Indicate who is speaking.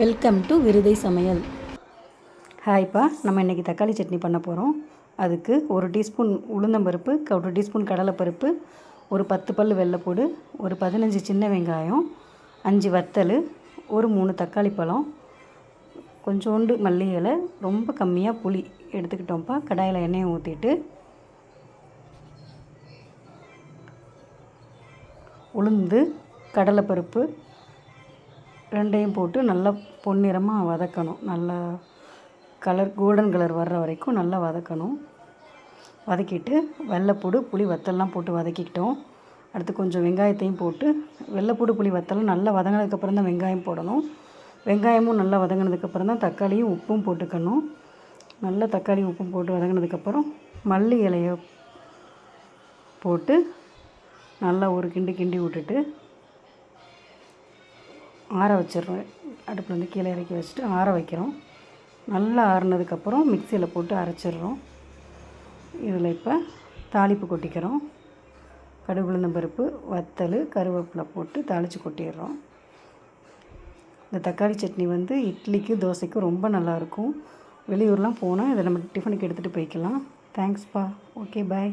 Speaker 1: Welcome to விருதை சமையல். ஹாய்ப்பா நம்ம இன்றைக்கி தக்காளி சட்னி பண்ண போகிறோம் அதுக்கு ஒரு டீஸ்பூன் உளுந்தம்பருப்பு ஒரு டீஸ்பூன் கடலைப்பருப்பு ஒரு பத்து பல் வெள்ளைப்பூடு ஒரு பதினஞ்சு சின்ன வெங்காயம் அஞ்சு வத்தல் ஒரு மூணு தக்காளி பழம் கொஞ்சோண்டு மல்லி இலை ரொம்ப கம்மியாக புளி எடுத்துக்கிட்டோம்ப்பா. கடாயில் எண்ணெயை ஊற்றிட்டு உளுந்து கடலைப்பருப்பு ரெண்டையும் போட்டு நல்லா பொன்னிறமாக வதக்கணும். நல்லா கலர் கோல்டன் கலர் வர்ற வரைக்கும் நல்லா வதக்கணும். வதக்கிட்டு வெள்ளைப்பூடு புளி வத்தல்லாம் போட்டு வதக்கிக்கிட்டோம். அடுத்து கொஞ்சம் வெங்காயத்தையும் போட்டு வெள்ளைப்பூடு புளி வத்தலும் நல்லா வதங்கினதுக்கப்புறம் தான் வெங்காயம் போடணும். வெங்காயமும் நல்லா வதங்கினதுக்கப்புறம் தான் தக்காளியும் உப்பும் போட்டுக்கணும். நல்லா தக்காளி உப்பும் போட்டு வதங்கினதுக்கப்புறம் மல்லி இலையை போட்டு நல்லா ஒரு கிண்டி கிண்டி விட்டுட்டு ஆற வச்சிடுறோம். அடுப்பில் வந்து கீழே இறக்கி வச்சுட்டு ஆற வைக்கிறோம். நல்லா ஆறுனதுக்கப்புறம் மிக்சியில் போட்டு அரைச்சிடுறோம். இதில் இப்போ தாளிப்பு கொட்டிக்கிறோம். கடுகு பருப்பு வத்தல் கருவேப்பிலை போட்டு தாளித்து கொட்டிடுறோம். இந்த தக்காளி சட்னி வந்து இட்லிக்கும் தோசைக்கும் ரொம்ப நல்லாயிருக்கும் வெளியூர்லாம் போனால் இதை நம்ம டிஃபனுக்கு எடுத்துகிட்டு போய்க்கலாம். தேங்க்ஸ்ப்பா ஓகே பாய்